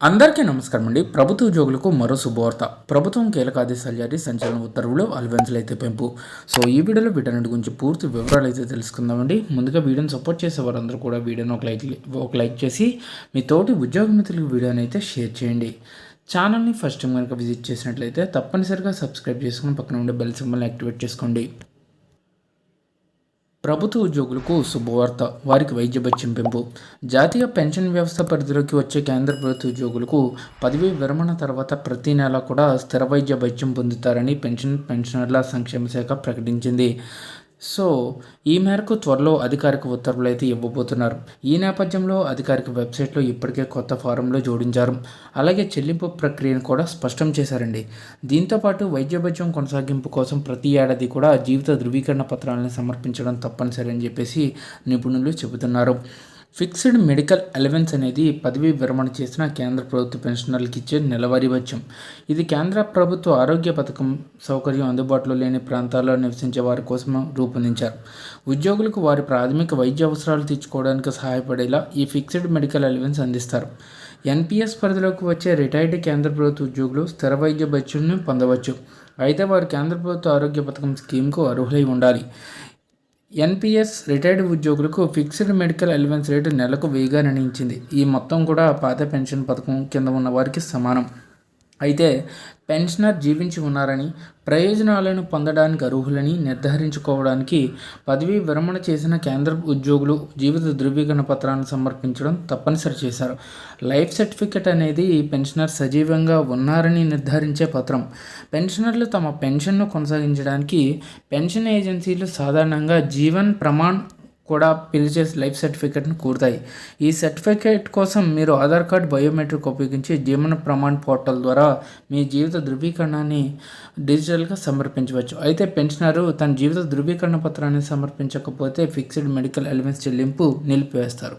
అందరికీ నమస్కారం అండి. ప్రభుత్వ ఉద్యోగులకు మరో శుభవార్త. ప్రభుత్వం కీలక ఆదేశాలు జారీ సంచలన ఉత్తర్వులు అలవెన్స్లు అయితే పెంపు. సో ఈ వీడియోలో వీటన్నిటి గురించి పూర్తి వివరాలు అయితే తెలుసుకుందామండి ముందుగా వీడియోని సపోర్ట్ చేసే వారందరూ కూడా వీడియోని ఒక లైక్ ఒక లైక్ చేసి మీ తోటి ఉద్యోగ మిత్రులకు వీడియోని అయితే షేర్ చేయండి. ఛానల్ని ఫస్ట్ టైం కనుక విజిట్ చేసినట్లయితే తప్పనిసరిగా సబ్స్క్రైబ్ చేసుకుని పక్కన ఉండే బెల్ సింబల్ని యాక్టివేట్ చేసుకోండి. ప్రభుత్వ ఉద్యోగులకు శుభవార్త. వారికి వైద్య భత్యం పెంపు. జాతీయ పెన్షన్ వ్యవస్థ పరిధిలోకి వచ్చే కేంద్ర ప్రభుత్వ ఉద్యోగులకు పదవీ విరమణ తర్వాత ప్రతి నెల కూడా స్థిర వైద్య భత్యం పొందుతారని పెన్షన్ పెన్షనర్ల సంక్షేమ శాఖ ప్రకటించింది. సో ఈ మేరకు త్వరలో అధికారిక ఉత్తర్వులు అయితే ఇవ్వబోతున్నారు. ఈ నేపథ్యంలో అధికారిక వెబ్సైట్లో ఇప్పటికే కొత్త ఫారంలో జోడించారు. అలాగే చెల్లింపు ప్రక్రియను కూడా స్పష్టం చేశారండి. దీంతోపాటు వైద్య భత్యం కొనసాగింపు కోసం ప్రతి ఏడాది కూడా జీవిత ధృవీకరణ పత్రాలను సమర్పించడం తప్పనిసరి అని చెప్పేసి నిపుణులు చెబుతున్నారు. ఫిక్స్డ్ మెడికల్ అలవెన్స్ అనేది పదవీ విరమణ చేసిన కేంద్ర ప్రభుత్వ పెన్షనర్లకు ఇచ్చే నెలవారీ వచ్చం. ఇది కేంద్ర ప్రభుత్వ ఆరోగ్య పథకం సౌకర్యం అందుబాటులో లేని ప్రాంతాల్లో నివసించే వారి కోసం రూపొందించారు. ఉద్యోగులకు వారి ప్రాథమిక వైద్య అవసరాలు తీర్చుకోవడానికి సహాయపడేలా ఈ ఫిక్స్డ్ మెడికల్ అలవెన్స్ అందిస్తారు. ఎన్పిఎస్ పరిధిలోకి వచ్చే రిటైర్డ్ కేంద్ర ప్రభుత్వ ఉద్యోగులు స్థిర వైద్య బత్యులను పొందవచ్చు. అయితే వారు కేంద్ర ప్రభుత్వ ఆరోగ్య పథకం స్కీమ్కు అర్హులై ఉండాలి. ఎన్పిఎస్ రిటైర్డ్ ఉద్యోగులకు ఫిక్స్డ్ మెడికల్ అలవెన్స్ రేటు నెలకు వెయ్యిగా నిర్ణయించింది. ఈ మొత్తం కూడా పాత పెన్షన్ పథకం కింద ఉన్న వారికి సమానం. అయితే పెన్షనర్ జీవించి ఉన్నారని ప్రయోజనాలను పొందడానికి అర్హులని నిర్ధారించుకోవడానికి పదవీ విరమణ చేసిన కేంద్ర ఉద్యోగులు జీవిత ధృవీకరణ పత్రాలను సమర్పించడం తప్పనిసరి చేశారు. లైఫ్ సర్టిఫికెట్ అనేది పెన్షనర్ సజీవంగా ఉన్నారని నిర్ధారించే పత్రం. పెన్షనర్లు తమ పెన్షన్ను కొనసాగించడానికి పెన్షన్ ఏజెన్సీలు సాధారణంగా జీవన్ ప్రమాణ్ కూడా పిలిచే లైఫ్ సర్టిఫికేట్ను కోరుతాయి. ఈ సర్టిఫికేట్ కోసం మీరు ఆధార్ కార్డ్ బయోమెట్రిక్ ఉపయోగించి జీవన ప్రమాణ్ పోర్టల్ ద్వారా మీ జీవిత ధృవీకరణాన్ని డిజిటల్గా సమర్పించవచ్చు. అయితే పెన్షనరు తన జీవిత ధృవీకరణ పత్రాన్ని సమర్పించకపోతే ఫిక్స్డ్ మెడికల్ అలవెన్స్ చెల్లింపు నిలిపివేస్తారు.